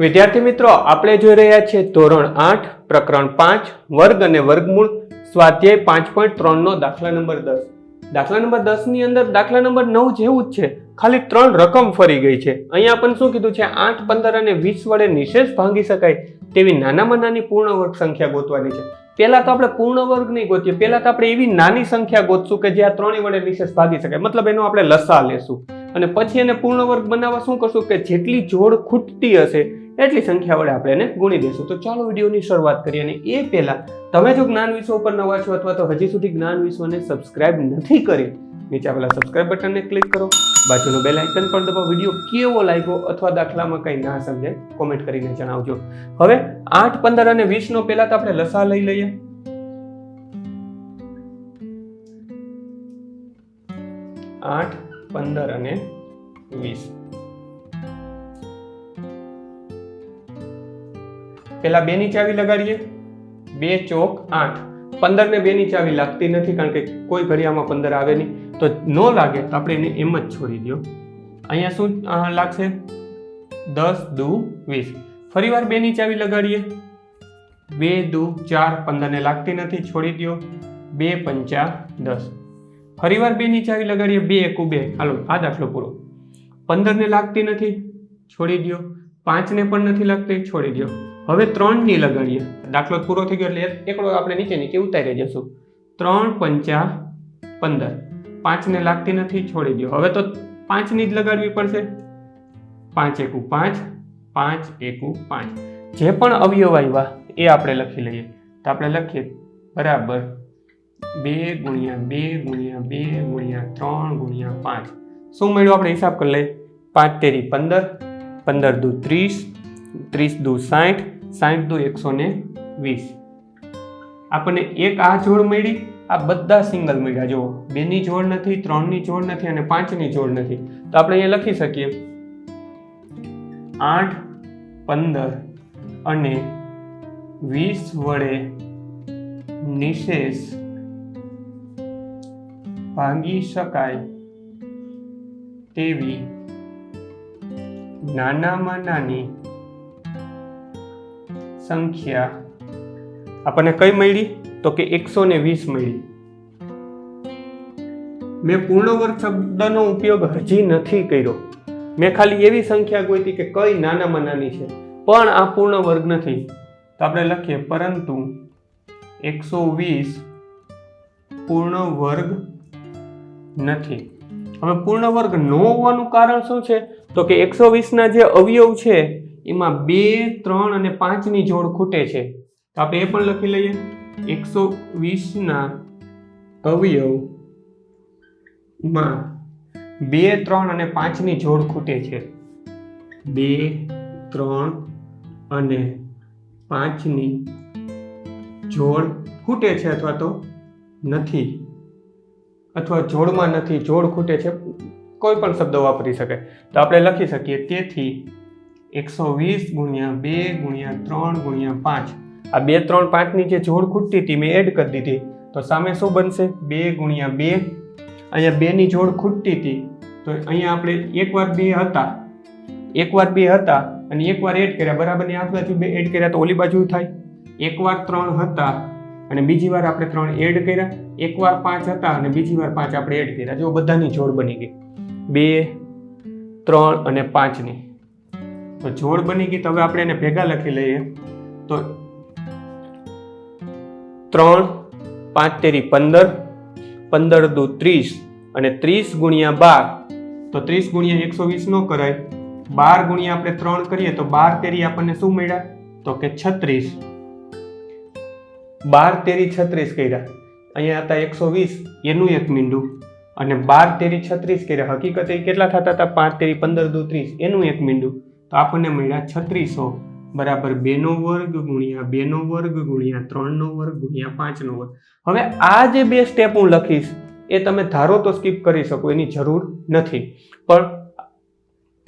વિદ્યાર્થી મિત્રો, આપણે જોઈ રહ્યા છીએ ધોરણ આઠ, પ્રકરણ પાંચ, વર્ગ અને વર્ગમૂળ, સ્વાધ્યાય પાંચ પોઈન્ટ ત્રણનો દાખલા નંબર દસ. દાખલા નંબર દસની અંદર દાખલા નંબર નવ જેવું જ છે. ખાલી ત્રણ રકમ ફરી ગઈ છે. અહીંયા આપણને શું કીધું છે? આઠ, પંદર અને વીસ વડે નિશેષ ભાંગી શકાય તેવી નાનામાં નાની પૂર્ણ વર્ગ સંખ્યા ગોતવાની છે. પહેલા તો આપણે પૂર્ણ વર્ગ નહીં ગોતીએ. પહેલા તો આપણે એવી નાની સંખ્યા ગોતશું કે જે આ ત્રણેય વડે નિશેષ ભાગી શકાય. મતલબ એનો આપણે લસા લેશું. અને પછી એને પૂર્ણ વર્ગ બનાવવા શું કરશું કે જેટલી જોડ ખૂટતી હશે, એટલી સંખ્યા વડે આપણે એને ગુણી દઈશું તો ચાલો વિડીયોની શરૂઆત કરીએ અને એ પહેલાં તમે જો જ્ઞાન વિશ્વ ઉપર નવા છો અથવા તો હજી સુધી જ્ઞાન વિશ્વને સબસ્ક્રાઇબ નથી કરી, નીચે આપેલા સબસ્ક્રાઇબ બટનને ક્લિક કરો, બાજુનો બેલ આઇકન પણ દબાવો. વીડિયો કેવો લાગ્યો અથવા દાખલામાં કંઈ ના સમજે કોમેન્ટ કરીને જણાવજો. હવે આઠ, પંદર અને વીસનો પહેલાં તો આપણે લસા લઈ લઈએ. આઠ પંદર અને વીસ. પેલા બે ની ચાવી લગાડીએ. બે ચોક આઠ. પંદર ને બે ની ચાવી લાગતી નથી કારણ કે કોઈ ઘડિયામાં પંદર આવે નહીં. તો ન લાગે તો આપણે એને એમ જ છોડી દો અહીંયા શું લાગશે? દસ દુ વીસ. ફરી વાર બે ની ચાવી લગાડીએ. બે દુ ચાર પંદર ને લાગતી નથી, છોડી દો બે પંચા દસ. ફરી વાર બે ચાવી લગાડીએ, બે એકુ બે. હાલો, આ દાખલો પૂરો. પંદરને લાગતી નથી, છોડી દો પાંચને પણ નથી લાગતી, છોડી દો હવે ત્રણની લગાડીએ. દાખલો પૂરો થઈ ગયો એટલે એકડો આપણે નીચે નીચે ઉતારી જશું ત્રણ પંચા પંદર. પાંચને લાગતી નથી, છોડી દો હવે તો પાંચની જ લગાડવી પડશે. પાંચ એકુ પાંચ પાંચ એકુ પાંચ. જે પણ અવયવ આવ્યા, એ આપણે લખી લઈએ. તો આપણે લખીએ, બરાબર બે ગુણ્યા બે ગુણ્યા બે ગુણ્યા ત્રણ ગુણ્યા પાંચ. શું મળ્યું આપણે હિસાબ કરી લઈએ? પાંચ તેરી પંદર પંદર દુ ત્રીસ ત્રીસ દુ સાઠ સાઠ દુ એકસો ને વીસ. આપણને એક આ જોડ મળી, આ બધા સિંગલ મળ્યા. જુઓ, બેની જોડ નથી, ત્રણની જોડ નથી અને પાંચની જોડ નથી. તો આપણે અહીંયા લખી શકીએ. આઠ, પંદર અને વીસ વડે નિશેષ ભાંગી શકાય તેવી નાનામાં નાની સંખ્યા આપણને કઈ મળી? તો કે એકસો ને વીસ મળી. મેં પૂર્ણ વર્ગ શબ્દનો ઉપયોગ હજી નથી કર્યો. મેં ખાલી એવી સંખ્યા ગોતી કે કઈ નાનામાં નાની છે. પણ આ પૂર્ણ વર્ગ નથી. તો આપણે લખીએ, પરંતુ એકસો વીસ પૂર્ણ વર્ગ નથી. હવે પૂર્ણ વર્ગ ન હોવાનું કારણ શું છે? તો કે એકસો વીસના જે અવયવ છે, એમાં બે, ત્રણ અને પાંચની જોડ ખૂટે છે. તો આપણે એ પણ લખી લઈએ. એકસો વીસના અવયવમાં બે, ત્રણ અને પાંચની જોડ ખૂટે છે. બે, ત્રણ અને પાંચની જોડ ખૂટે છે અથવા તો નથી. અથવા જોડમાં નથી, જોડ ખૂટે છે, કોઈ પણ શબ્દ વાપરી શકે. તો આપણે લખી શકીએ, તેથી એકસો વીસ ગુણ્યા બે ગુણ્યા ત્રણ ગુણ્યા પાંચ. આ બે ત્રણ પાંચની જે જોડ ખૂટતી હતી, મેં એડ કરી દીધી. તો સામે શું બનશે? બે ગુણ્યા બે. અહીંયા બેની જોડ ખૂટતી હતી. તો અહીંયા આપણે એકવાર બે હતા. એકવાર બે હતા અને એકવાર એડ કર્યા. બરાબરની આ બાજુ બે એડ કર્યા તો ઓલી બાજુ થાય. એકવાર ત્રણ હતા. અને બીજી વાર આપણે ત્રણ એડ કર્યા. એકવાર પાંચ હતા અને બીજી વાર પાંચ આપણે એડ કર્યા. જો બધાની જોડ બની ગઈ. બે, ત્રણ અને પાંચની. તો જોડ બની ગઈ. તો હવે આપણે એને ભેગા લખી લઈએ. તો ત્રણ, પાંચ તેરી પંદર પંદર દુ ત્રીસ અને ત્રીસ ગુણ્યા બાર. તો ત્રીસ ગુણ્યા એકસો વીસ નો કરાય. બાર ગુણ્યા આપણે ત્રણ કરીએ તો બાર તેરી આપણને શું મળ્યા? તો કે છત્રીસ. બાર તેરી છત્રીસ કર્યા. અહીંયા હતા એકસો વીસ, એનું એક મીંડું. અને બાર તેરી છત્રીસ કર્યા. હકીકતે એ કેટલા થતા હતા? પાંચ તેરી પંદર દુ ત્રીસ, એનું એક મીંડું. તો આપણને મળ્યા છત્રીસો બરાબર બેનો વર્ગ ગુણ્યા બેનો વર્ગ ગુણ્યા ત્રણનો વર્ગ ગુણ્યા પાંચનો વર્ગ. હવે આ જે બે સ્ટેપ હું લખીશ, એ તમે ધારો તો સ્કીપ કરી શકો, એની જરૂર નથી. પણ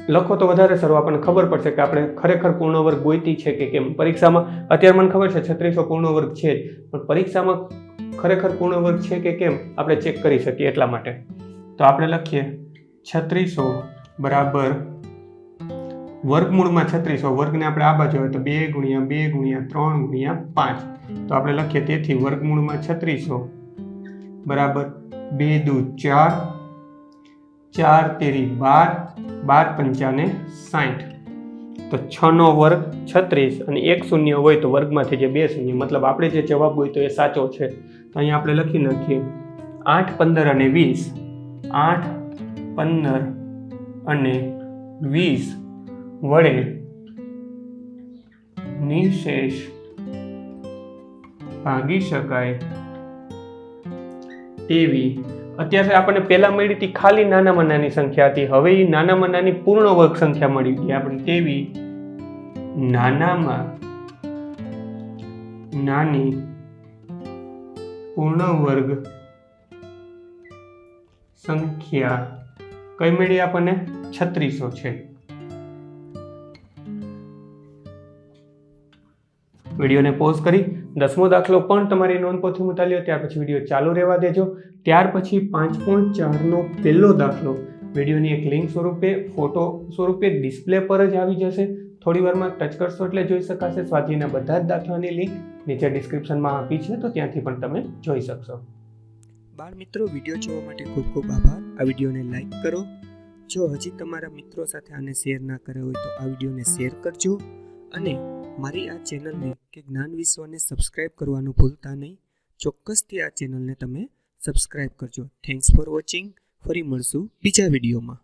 લખો તો વધારે સારું. આપણને ખબર પડશે કે આપણે ખરેખર પૂર્ણ વર્ગ ગોઈતી છે કે કેમ? પરીક્ષામાં અત્યારે મને ખબર છે છત્રીસો પૂર્ણ વર્ગ છે જ. પણ પરીક્ષામાં ખરેખર પૂર્ણ વર્ગ છે કે કેમ? આપણે ચેક કરી શકીએ એટલા માટે. તો આપણે લખીએ છત્રીસો બરાબર વર્ગમૂળમાં છત્રીસો. વર્ગને આપણે આ બાજુ હોય તો બે ગુણ્યા બે ગુણ્યા ત્રણ ગુણ્યા પાંચ. તો આપણે લખીએ તેથી વર્ગમૂળમાં છત્રીસો બરાબર બે દુ ચાર ચાર તેરી બાર બાર પંચાને સાઠ તો છનો વર્ગ છત્રીસ અને એક શૂન્ય હોય તો વર્ગમાંથી જે બે શૂન્ય, મતલબ આપણે જે જવાબ હોય તો એ સાચો છે. તો અહીંયા આપણે લખી નાખીએ. આઠ પંદર અને વીસ. આઠ પંદર અને વીસ વડે નિશેષ ભાગી શકાય તેવી અત્યારે આપણને પહેલાં મળી હતી ખાલી નાનામાં નાની સંખ્યા હતી. હવે એ નાનામાં નાની પૂર્ણ વર્ગ સંખ્યા મળી ગઈ. આપણે તેવી નાનામાં નાની પૂર્ણ વર્ગ સંખ્યા કઈ મળી આપણને? છત્રીસો છે. વિડીયોને પોઝ કરી દસમો દાખલો પણ તમારી નોંધપોથી ઉતાર્યો ત્યાર પછી વીડિયો ચાલુ રહેવા દેજો. ત્યાર પછી પાંચ પોઈન્ટ ચારનો પહેલો દાખલો. વિડીયોની એક લિંક સ્વરૂપે, ફોટો સ્વરૂપે ડિસ્પ્લે પર જ આવી જશે. થોડી વારમાં ટચ કરશો એટલે જોઈ શકાશે. સ્વાધ્યાયના બધા જ દાખલાની લિંક નીચે ડિસ્ક્રિપ્શનમાં આપી છે, તો ત્યાંથી પણ તમે જોઈ શકશો. બાળ મિત્રો, વીડિયો જોવા માટે ખૂબ ખૂબ આભાર. આ વિડીયોને લાઈક કરો. જો હજી તમારા મિત્રો સાથે આને શેર ના કર્યો હોય તો આ વિડીયોને શેર કરજો અને મારી આ ચેનલને કે જ્ઞાન વિશ્વને સબસ્ક્રાઇબ કરવાનું ભૂલતા નહીં, ચોક્કસથી આ ચેનલને તમે સબસ્ક્રાઇબ કરજો. થેન્ક્સ ફોર વોચિંગ ફરી મળશું બીજા વિડીયોમાં.